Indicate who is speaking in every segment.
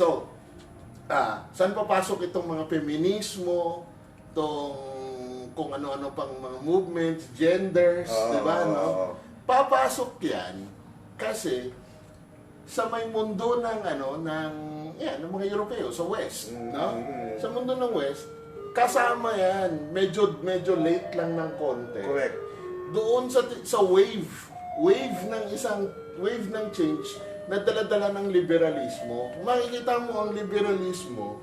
Speaker 1: So, ah, saan papasok itong mga feminismo, itong kung ano-ano pang mga movements, genders,
Speaker 2: Oo,
Speaker 1: di ba, no?
Speaker 2: oo.
Speaker 1: Papasok yan kasi sa may mundo ng ano ng yan ng mga Europeo sa West, no?
Speaker 2: Mm.
Speaker 1: Sa mundo ng West, kasama yan. Medyo medyo late lang ng konti
Speaker 2: Correct.
Speaker 1: doon sa sa wave wave ng isang wave ng change na dala-dala ng liberalismo. Makikita mo ang liberalismo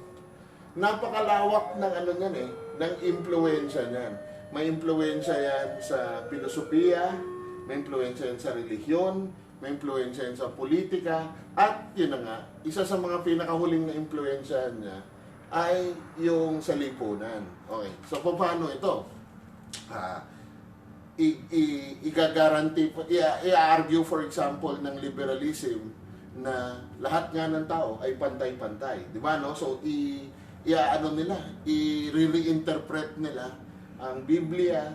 Speaker 1: napakalawak ng ano niyan eh ng impluwensya niyan. May impluwensya yan sa filosofiya may impluwensya yan sa relihiyon may impluwensya yan sa politika at yun na nga isa sa mga pinakahuling na impluwensya niya ay yung sa lipunan. Okay so paano ito? Ah i- i- igagaranti i-argue for example ng liberalism na lahat nga ng tao ay pantay-pantay. Di ba, no? So, i, i ano nila, i-reinterpret nila ang Biblia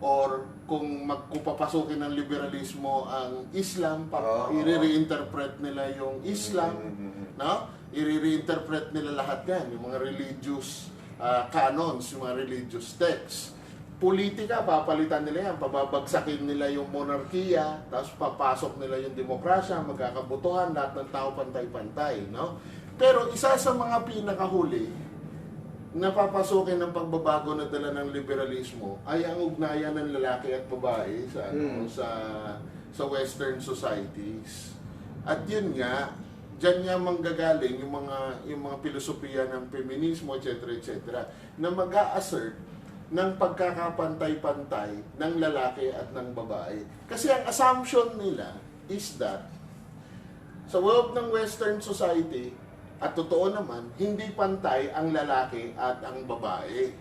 Speaker 1: or kung magkupapasukin ng liberalismo ang Islam, pa,
Speaker 2: Oo.
Speaker 1: i-reinterpret nila yung Islam,
Speaker 2: Mm-hmm.
Speaker 1: no? I-reinterpret nila lahat yan, yung mga religious ah, canons, yung mga religious texts. Politika, papalitan nila yan, pababagsakin nila yung monarkiya, tapos papasok nila yung demokrasya, magkakabutuhan, lahat ng tao pantay-pantay, no? Pero isa sa mga pinakahuli, napapasukin ng pagbabago na dala ng liberalismo ay ang ugnayan ng lalaki at babae sa ano,
Speaker 2: Mm.
Speaker 1: sa sa western societies. At yun nga, diyan nga manggagaling yung mga yung mga filosofiya ng feminismo, etc. etc. na mag-a-assert ng pagkakapantay-pantay ng lalaki at ng babae. Kasi ang assumption nila is that sa world ng western society, at totoo naman, hindi pantay ang lalaki at ang babae.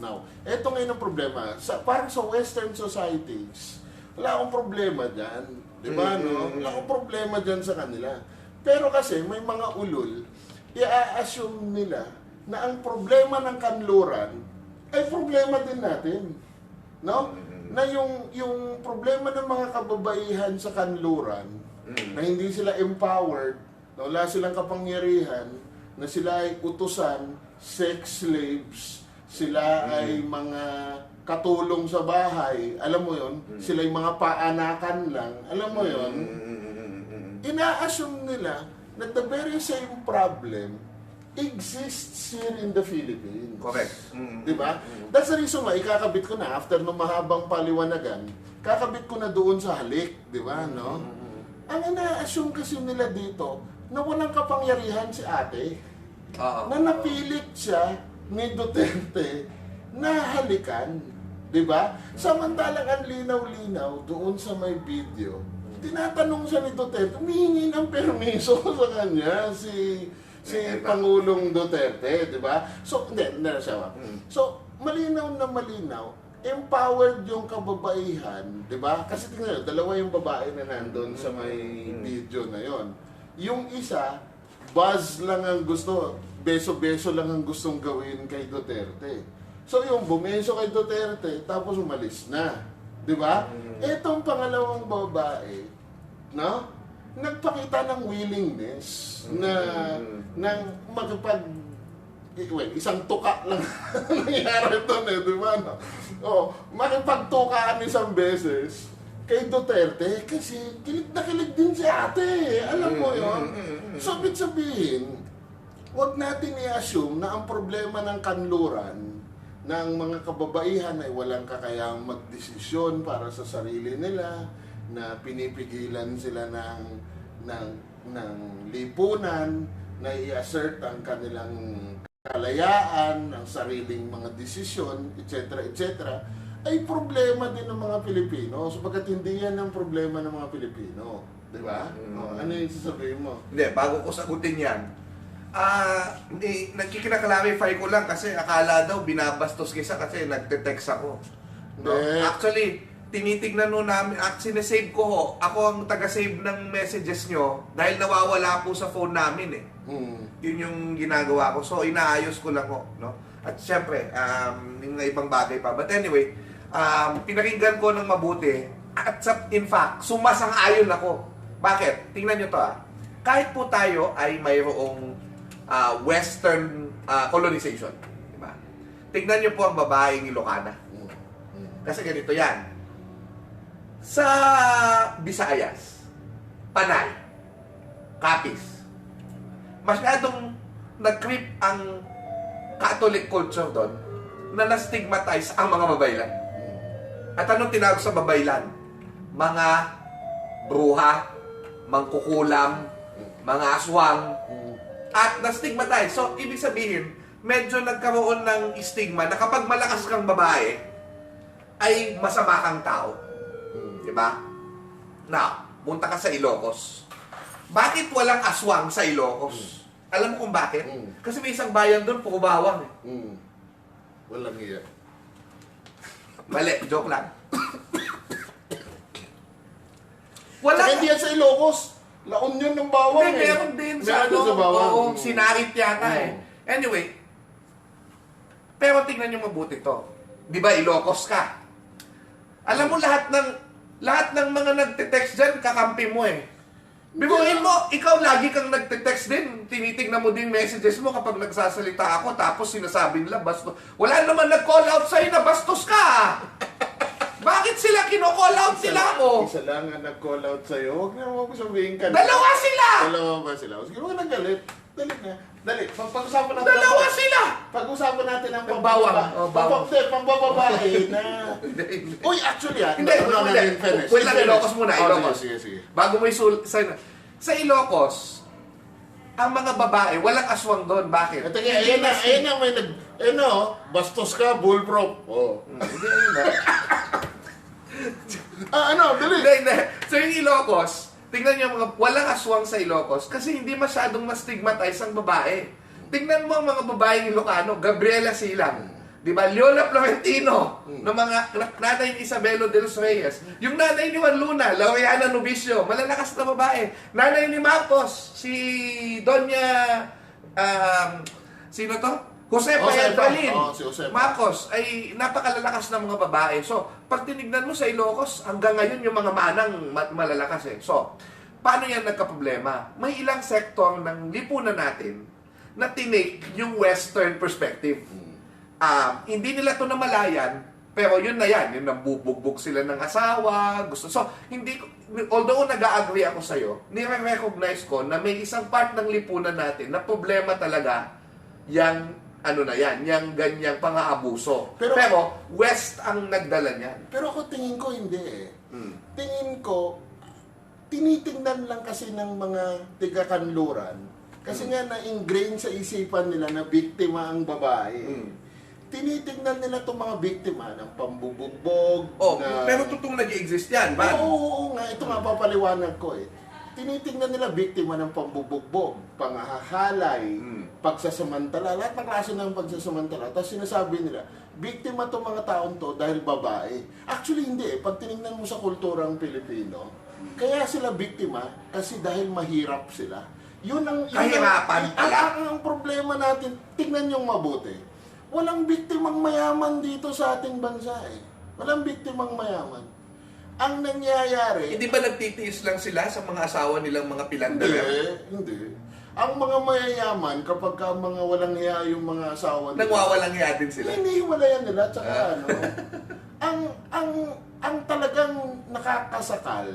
Speaker 1: Now, eto ngayon ang problema. Sa, parang sa western societies, wala akong problema dyan. Di ba, no?
Speaker 2: Mm-mm.
Speaker 1: Wala akong problema dyan sa kanila. Pero kasi, may mga ulol, i-assume nila na ang problema ng kanluran ay problema din natin. No? Na yung, yung problema ng mga kababaihan sa kanluran,
Speaker 2: Mm.
Speaker 1: na hindi sila empowered, na wala silang kapangyarihan, na sila ay utusan, sex slaves, sila ay mga katulong sa bahay, alam mo yon sila ay mga paanakan lang, alam mo yon
Speaker 2: Mm-hmm.
Speaker 1: ina-assume nila na the very same problem exists here in the Philippines.
Speaker 2: Correct. Mm.
Speaker 1: Di ba? That's the reason why ikakabit ko na after ng mahabang paliwanagan, kakabit ko na doon sa halik, di ba, no? Ang ina-assume kasi nila dito na walang kapangyarihan si ate,
Speaker 2: Oo.
Speaker 1: na napilit siya ni Duterte na halikan, di ba? Samantalang ang linaw-linaw doon sa may video, tinatanong siya ni Duterte, humihingi ng permiso sa kanya si si
Speaker 2: Eh,
Speaker 1: Pangulong Duterte, di ba? So, hindi, hindi na siya. ba?
Speaker 2: Mm.
Speaker 1: So, malinaw na malinaw, empowered yung kababaihan, di ba? Kasi tingnan nyo, dalawa yung babae na nandun sa may
Speaker 2: Mm.
Speaker 1: video na yon. Yung isa, buzz lang ang gusto, beso-beso lang ang gustong gawin kay Duterte. So yung bumeso kay Duterte, tapos umalis na. Di ba? Etong pangalawang babae, no? Nagpakita ng willingness na ng magpag eh, well, isang tuka lang nangyari doon eh, di ba? No? Oh, makipagtukaan isang beses kay Duterte kasi kilig na kilig din si ate. eh. Alam mo yon. So, ibig sabihin, huwag natin i-assume na ang problema ng kanluran ng mga kababaihan ay walang kakayang magdesisyon para sa sarili nila, na pinipigilan sila ng, ng, ng lipunan, na i-assert ang kanilang kalayaan, ang sariling mga desisyon, etc., etc., ay problema din ng mga Pilipino. Sapagkat hindi yan ang problema ng mga Pilipino. Di ba?
Speaker 2: Mm.
Speaker 1: O, ano yung sasabihin mo?
Speaker 2: Hindi, bago ko sagutin yan, ah, hindi, nagkikina-clarify ko lang kasi akala daw binabastos kisa kasi nagte-text ako. No? Actually, tinitignan nun namin, at sinesave ko ho, ako ang taga-save ng messages nyo dahil nawawala po sa phone namin eh.
Speaker 1: Hmm.
Speaker 2: Yun yung ginagawa ko. So, inaayos ko lang ho. No? At syempre, um, yung ibang bagay pa. But anyway, um, pinakinggan ko ng mabuti. At sa, in fact, sumasang-ayon ako. Bakit? Tingnan nyo to ah. Kahit po tayo ay mayroong ah, Western ah, colonization. Diba? Tignan niyo po ang babaeng Ilocana.
Speaker 1: Mm. Mm.
Speaker 2: Kasi ganito yan. Sa Visayas, Panay, Capiz, masyadong nag-creep ang Catholic culture doon na na-stigmatize ang mga babaylan. At anong tinawag sa babaylan? Mga bruha, mangkukulam, mga aswang, at na-stigmatize. So, ibig sabihin, medyo nagkaroon ng stigma na kapag malakas kang babae, ay masama kang tao.
Speaker 1: Mm.
Speaker 2: Di ba? Now, punta ka sa Ilocos. Bakit walang aswang sa Ilocos? Alam mo kung bakit?
Speaker 1: Mm.
Speaker 2: Kasi may isang bayan doon, puro bawang. Eh.
Speaker 1: Mm. Walang iya.
Speaker 2: Mali, joke lang. Wala
Speaker 1: Saka hindi yan sa Ilocos. La Union ng bawang
Speaker 2: Hindi,
Speaker 1: eh.
Speaker 2: meron din sa ano,
Speaker 1: sa bawang.
Speaker 2: oo,
Speaker 1: Mm.
Speaker 2: sinarit yata
Speaker 1: Mm.
Speaker 2: eh. Anyway, pero tingnan nyo mabuti to. Di ba, Ilocos ka? Alam mo lahat ng lahat ng mga nagte-text dyan, kakampi mo eh. Bibuhin mo, ikaw lagi kang nagte-text din. Tinitignan mo din messages mo kapag nagsasalita ako tapos sinasabi nila bastos. Wala naman nag-call out sa'yo na bastos ka. Bakit sila kino-call out sila ako?
Speaker 1: Isa lang ang nag-call out sa'yo. Huwag na mo sabihin ka.
Speaker 2: Dalawa sila!
Speaker 1: Dalawa ba sila? Sige, huwag nang galit. Dali na. Dali. Pag- Pag-usapan natin.
Speaker 2: Dalawa
Speaker 1: ang-
Speaker 2: sila!
Speaker 1: Pag-usapan natin ang
Speaker 2: Ang bawang.
Speaker 1: pambababa-
Speaker 2: Oh, bawang.
Speaker 1: Pambab- pambababae na. Uy, actually ah.
Speaker 2: Hindi,
Speaker 1: no, no, no,
Speaker 2: hindi.
Speaker 1: fairness.
Speaker 2: Wait lang. Ilocos muna,
Speaker 1: Oh,
Speaker 2: Ilocos.
Speaker 1: Sige, sige, sige.
Speaker 2: Bago mo isul... Sa, sa Ilocos, ang mga babae, walang aswang doon. Bakit?
Speaker 1: Ito nga, ayun na, ayun na, may nag, ayun na, oh, bastos ka, bullprop. Oh.
Speaker 2: Hindi, ayun na.
Speaker 1: Ah, ano, dali.
Speaker 2: Hindi, hindi. So yung Ilocos, tingnan niyo mga walang aswang sa Ilocos kasi hindi masyadong ma-stigmatize ang babae. Tingnan mo ang mga babaeng Ilocano, Gabriela Silang, di ba? Leona Florentino, ng mga na- nanay ni Isabelo de los Reyes. Yung nanay ni Juan Luna, Laureana Novicio, malalakas na babae. Nanay ni Marcos, si Doña, um, sino to? Jose.
Speaker 1: Oh, si Josepa.
Speaker 2: Marcos ay napakalalakas ng mga babae. So, pag tinignan mo sa Ilocos, hanggang ngayon yung mga manang ma- malalakas eh. So, paano yan nagka-problema? May ilang sektor ng lipunan natin na tinake yung western perspective. Ah, hindi nila to namalayan, pero yun na yan, yung nambubugbog sila ng asawa, gusto. So, hindi although nag-agree ako sa'yo, nire-recognize ko na may isang part ng lipunan natin na problema talaga yang ano na yan, yang ganyang pang-aabuso. Pero,
Speaker 1: Pero-
Speaker 2: West ang nagdala niyan.
Speaker 1: Pero ako tingin ko hindi eh.
Speaker 2: Hmm.
Speaker 1: Tingin ko, tinitingnan lang kasi ng mga tiga-kanluran. Kasi nga na-ingrain sa isipan nila na biktima ang babae.
Speaker 2: Hmm.
Speaker 1: Tinitingnan nila itong mga biktima ng pambubugbog.
Speaker 2: Oh,
Speaker 1: na-
Speaker 2: pero totoong nag-exist yan,
Speaker 1: Oo,
Speaker 2: man.
Speaker 1: oo, oo nga. Ito nga papaliwanag ko eh. Tinitingnan nila biktima ng pambubugbog, pangahahalay,
Speaker 2: Hmm.
Speaker 1: Pagsasamantala, lahat ng klase ng pagsasamantala. Tapos sinasabi nila, biktima to mga taon to dahil babae. Actually, hindi eh. Pag tinignan mo sa kulturang Pilipino, kaya sila biktima kasi dahil mahirap sila. Yun ang... yun
Speaker 2: Kahirapan
Speaker 1: ang,
Speaker 2: pala.
Speaker 1: ang, ang problema natin, tignan yung mabuti. Walang biktimang mayaman dito sa ating bansa eh. Walang biktimang mayaman. Ang nangyayari...
Speaker 2: Hindi ba nagtitiis lang sila sa mga asawa nilang mga
Speaker 1: Hindi,
Speaker 2: pilandaler?
Speaker 1: hindi. Ang mga mayayaman, kapag ka mga walang hiya yung mga asawa
Speaker 2: Nagwawalang hiya din sila.
Speaker 1: hinihiwalayan nila. Tsaka
Speaker 2: Ah.
Speaker 1: ano, ang, ang, ang talagang nakakasakal,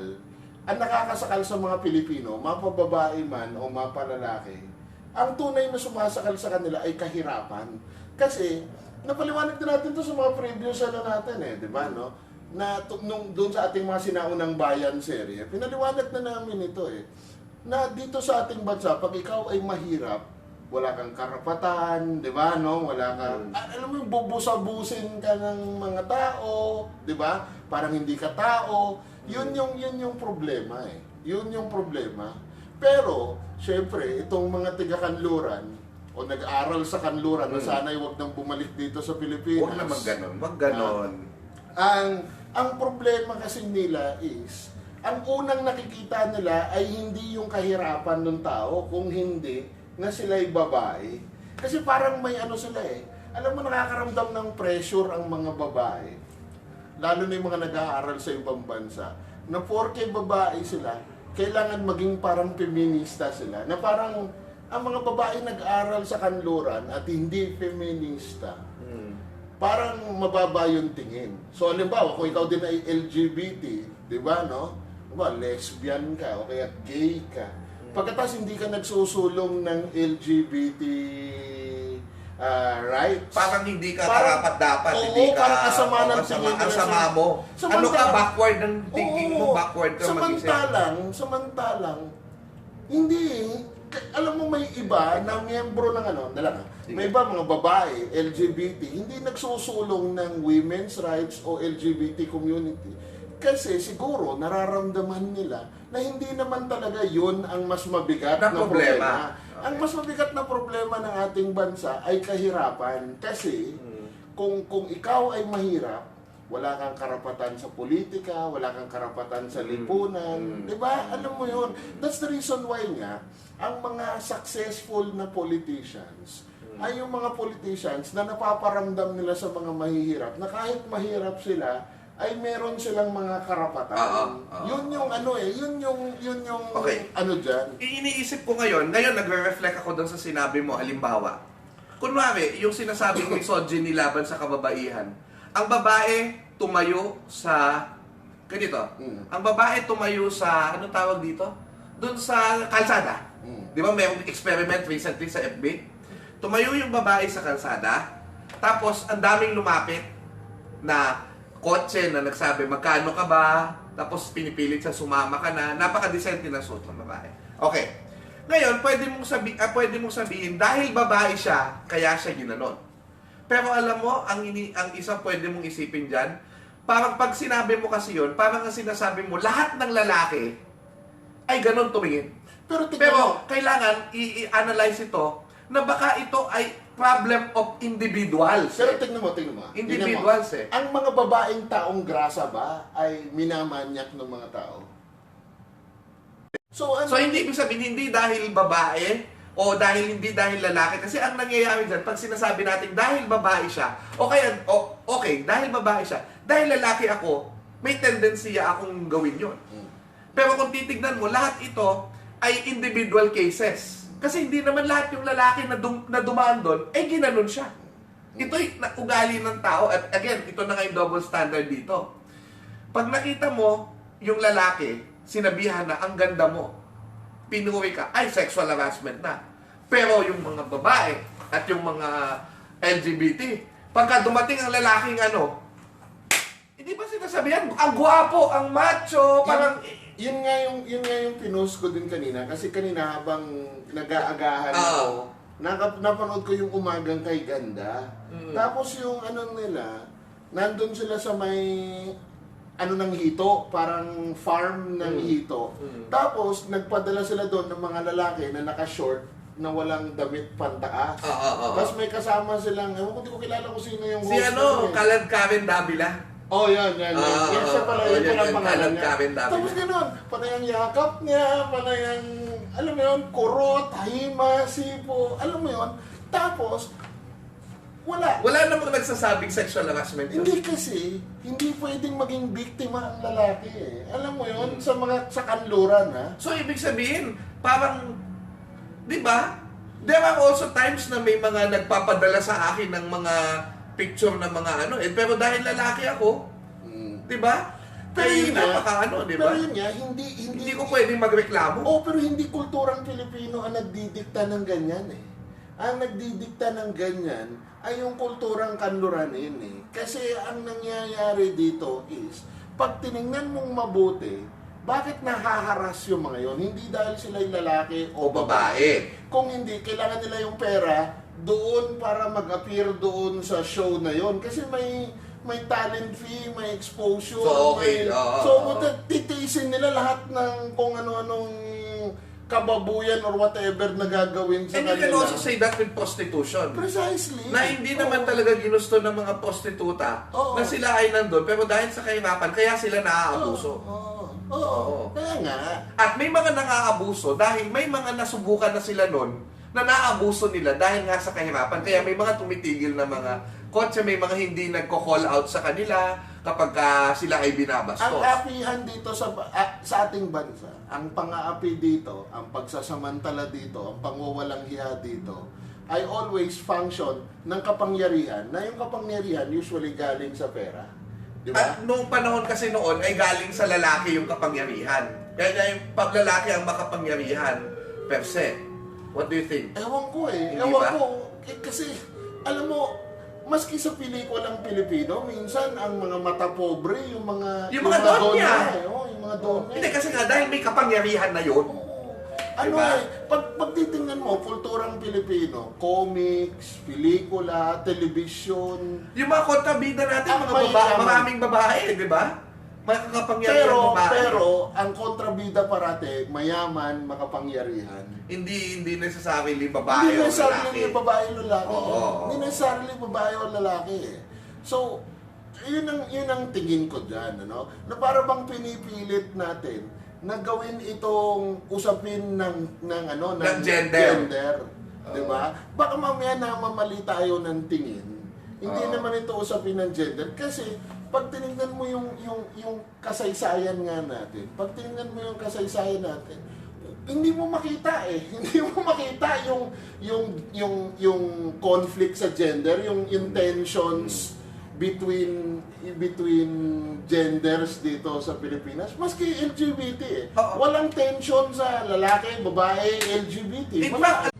Speaker 1: ang nakakasakal sa mga Pilipino, mapababae man o mapalalaki, ang tunay na sumasakal sa kanila ay kahirapan. Kasi, napaliwanag na natin to sa mga previous ano natin eh, di ba, no? Na tu- nung doon sa ating mga sinaunang bayan serye, pinaliwanag na namin ito eh. Na dito sa ating bansa, pag ikaw ay mahirap, wala kang karapatan, di ba, no? Wala kang, ah, alam mo yung bubusabusin ka ng mga tao, di ba? Parang hindi ka tao. Yun yung, yun yung problema eh. Yun yung problema. Pero, syempre, itong mga tiga-kanluran, o nag-aral sa kanluran na sana'y wag nang bumalik dito sa Pilipinas.
Speaker 2: Huwag naman ganon. Huwag ganon.
Speaker 1: Ang ang problema kasi nila is ang unang nakikita nila ay hindi yung kahirapan ng tao kung hindi na sila'y babae. Kasi parang may ano sila eh. Alam mo nakakaramdam ng pressure ang mga babae. Lalo na yung mga nag-aaral sa ibang bansa. Na porke babae sila, kailangan maging parang feminista sila. Na parang ang mga babae nag-aral sa kanluran at hindi feminista,
Speaker 2: Mm.
Speaker 1: parang mababa yung tingin. So, halimbawa, kung ikaw din ay LGBT, di ba, no? Diba, lesbian ka o kaya gay ka. Pagkatas hindi ka nagsusulong ng LGBT ah, rights.
Speaker 2: Parang hindi ka
Speaker 1: Parang-
Speaker 2: karapat-dapat.
Speaker 1: Oo,
Speaker 2: hindi ka,
Speaker 1: parang kasama
Speaker 2: oo,
Speaker 1: ng tingin
Speaker 2: ang sama
Speaker 1: sa-
Speaker 2: mo. ano ka, backward ng thinking mo,
Speaker 1: Oo.
Speaker 2: backward ka mag-isip.
Speaker 1: Samantalang, samantalang, hindi, alam mo may iba na miyembro ng ano, dala
Speaker 2: Sige.
Speaker 1: may iba mga babae, LGBT, hindi nagsusulong ng women's rights o LGBT community. Kasi siguro nararamdaman nila na hindi naman talaga yun ang mas mabigat
Speaker 2: Na
Speaker 1: na,
Speaker 2: problema.
Speaker 1: problema. Ang mas mabigat na problema ng ating bansa ay kahirapan. Kasi
Speaker 2: Mm.
Speaker 1: kung kung ikaw ay mahirap, wala kang karapatan sa politika, wala kang karapatan sa lipunan,
Speaker 2: Mm.
Speaker 1: 'di ba? Alam mo 'yun. That's the reason why nga ang mga successful na politicians
Speaker 2: Mm.
Speaker 1: ay yung mga politicians na napaparamdam nila sa mga mahihirap na kahit mahirap sila ay meron silang mga karapatan.
Speaker 2: Oo, oo.
Speaker 1: Yun yung ano eh, yun yung yun yung
Speaker 2: Okay.
Speaker 1: ano diyan.
Speaker 2: Iniisip ko ngayon, ngayon nagre-reflect ako doon sa sinabi mo, halimbawa. Kunwari, yung sinasabing misogyny laban sa kababaihan. Ang babae tumayo sa, ganito,
Speaker 1: Mm.
Speaker 2: ang babae tumayo sa, ano tawag dito? Doon sa kalsada.
Speaker 1: Mm.
Speaker 2: Di ba may experiment recently sa FB? Tumayo yung babae sa kalsada, tapos ang daming lumapit na kotse na nagsabi, magkano ka ba? Tapos pinipilit sa sumama ka na, napaka-decente na suot ng babae. Okay. Ngayon, pwede mong, sabi, ah, pwede mong sabihin, dahil babae siya, kaya siya ginanon. Pero alam mo, ang, ini, ang isa pwede mong isipin dyan, parang pag sinabi mo kasi yun, parang ang sinasabi mo, lahat ng lalaki ay ganon tumingin.
Speaker 1: Pero
Speaker 2: Pero kailangan i-analyze ito na baka ito ay problem of individuals.
Speaker 1: Pero tingnan mo, tingnan mo. ah. Tingnan mo.
Speaker 2: Individuals eh.
Speaker 1: Ang mga babaeng taong grasa ba ay minamanyak ng mga tao? So, ano?
Speaker 2: So hindi ibig sabihin hindi dahil babae o dahil hindi dahil lalaki kasi ang nangyayari diyan pag sinasabi natin dahil babae siya o kaya o okay dahil babae siya dahil lalaki ako may tendency akong gawin yon.
Speaker 1: Mm.
Speaker 2: Pero kung titignan mo lahat ito ay individual cases. Kasi hindi naman lahat yung lalaki na, dum- na dumaan doon, eh ginanon siya. Ito'y ugali ng tao. At again, ito na nga yung double standard dito. Pag nakita mo yung lalaki, sinabihan na ang ganda mo, pinuri ka, ay sexual harassment na. Pero yung mga babae at yung mga LGBT, pagka dumating ang lalaking ano, hindi ba sinasabihan, ang gwapo, ang macho, parang...
Speaker 1: Yun, yun nga yung yun nga yung pinost ko din kanina kasi kanina habang nag-aagahan
Speaker 2: Oo.
Speaker 1: ako, nakap napanood ko yung umagang kay ganda.
Speaker 2: Mm.
Speaker 1: Tapos yung ano nila, nandun sila sa may ano ng hito, parang farm ng
Speaker 2: Mm.
Speaker 1: hito.
Speaker 2: Mm.
Speaker 1: Tapos nagpadala sila doon ng mga lalaki na naka-short na walang damit pantaas.
Speaker 2: Oo, oo, oo.
Speaker 1: Tapos may kasama silang, ewan ko, di ko kilala kung sino yung
Speaker 2: Si
Speaker 1: host
Speaker 2: ano,
Speaker 1: na yun eh.
Speaker 2: Karen Davila.
Speaker 1: Oh, yan, yan. yan.
Speaker 2: Ah,
Speaker 1: yan siya pala,
Speaker 2: ah,
Speaker 1: yan
Speaker 2: yan, yan,
Speaker 1: pangalan niya.
Speaker 2: Davila.
Speaker 1: Tapos gano'n, panay ang yakap niya, panay ang, alam mo yun, kurot, hima, sipo, alam mo yun. Tapos, wala.
Speaker 2: Wala namang nagsasabing sexual harassment.
Speaker 1: Hindi kasi, hindi pwedeng maging biktima ang lalaki eh. Alam mo yun,
Speaker 2: Hmm.
Speaker 1: sa mga, sa kanluran ha.
Speaker 2: So, ibig sabihin, parang, di ba? There are also times na may mga nagpapadala sa akin ng mga picture ng mga ano, eh, pero dahil lalaki ako,
Speaker 1: Mm.
Speaker 2: di ba?
Speaker 1: Pero yun nga,
Speaker 2: napaka ano, di
Speaker 1: pero
Speaker 2: ba?
Speaker 1: yun nga, hindi, hindi,
Speaker 2: Hindi ko pwedeng magreklamo.
Speaker 1: Oh, pero hindi kulturang Pilipino ang nagdidikta ng ganyan eh. Ang nagdidikta ng ganyan ay yung kulturang kanluranin eh. Kasi ang nangyayari dito is, pag tiningnan mong mabuti, bakit nahaharas yung mga yon? Hindi dahil sila'y lalaki o
Speaker 2: O babae.
Speaker 1: Kung hindi, kailangan nila yung pera doon para mag-appear doon sa show na yon. Kasi may may talent fee, may exposure,
Speaker 2: So, okay.
Speaker 1: may,
Speaker 2: Oo,
Speaker 1: so
Speaker 2: oo.
Speaker 1: titiisin nila lahat ng kung ano-anong kababuyan or whatever na gagawin sa
Speaker 2: And you can
Speaker 1: kanila.
Speaker 2: also say that with prostitution.
Speaker 1: Precisely.
Speaker 2: Na hindi
Speaker 1: Oo.
Speaker 2: naman talaga ginusto ng mga prostituta
Speaker 1: Oo.
Speaker 2: na sila ay nandun, pero dahil sa kahirapan, kaya sila
Speaker 1: Oo,
Speaker 2: naaabuso.
Speaker 1: Oo. Oo.
Speaker 2: Oo.
Speaker 1: Kaya nga.
Speaker 2: At may mga nakaabuso dahil may mga nasubukan na sila nun na naaabuso nila dahil nga sa kahirapan. Kaya may mga tumitigil na mga kotse, may mga hindi nagko-call out sa kanila kapag ah, sila ay
Speaker 1: Ang
Speaker 2: binabastos.
Speaker 1: apihan dito sa ah, sa ating bansa, ang pang-aapi dito, ang pagsasamantala dito, ang pangwawalang hiya dito, ay always function ng kapangyarihan na yung kapangyarihan usually galing sa pera. Di ba?
Speaker 2: At noong panahon kasi noon ay galing sa lalaki yung kapangyarihan. Kaya yung pag lalaki ang makapangyarihan, per se. What do you think?
Speaker 1: Ewan ko eh.
Speaker 2: Hindi
Speaker 1: Ewan
Speaker 2: ba?
Speaker 1: ko. Eh, kasi, alam mo, maski sa pelikulang Pilipino, minsan ang mga mata pobre, yung mga...
Speaker 2: Yung mga donya.
Speaker 1: eh, oh, yung mga donya.
Speaker 2: Hindi kasi nga dahil may kapangyarihan na yun.
Speaker 1: Oo. Ano
Speaker 2: Diba?
Speaker 1: eh, pag, pag titingnan mo, kulturang Pilipino, comics, pelikula, television,
Speaker 2: Yung mga kontrabida natin,
Speaker 1: Ang
Speaker 2: mga babae,
Speaker 1: mayayaman.
Speaker 2: maraming babae, di ba? May kapangyarihan
Speaker 1: pero. Pero, ang kontrabida parate, mayaman, makapangyarihan.
Speaker 2: hindi hindi necessarily babae
Speaker 1: Hindi
Speaker 2: o
Speaker 1: necessarily
Speaker 2: lalaki.
Speaker 1: yung babae o lalaki.
Speaker 2: Oo.
Speaker 1: Hindi necessarily babae o lalaki. So, yun ang, yun ang tingin ko dyan, ano? Na para bang pinipilit natin na gawin itong usapin ng, ng ano,
Speaker 2: Ng gender.
Speaker 1: Di ba? Baka mamaya namamali tayo ng tingin. Hindi
Speaker 2: Oo.
Speaker 1: naman ito usapin ng gender. Kasi, pag tinignan mo yung, yung, yung kasaysayan nga natin, pag tinignan mo yung kasaysayan natin, hindi mo makita eh. Hindi mo makita yung yung yung yung conflict sa gender, yung yung tensions between between genders dito sa Pilipinas. Maski LGBT eh. Walang tension sa lalaki, babae, LGBT.
Speaker 2: In fact,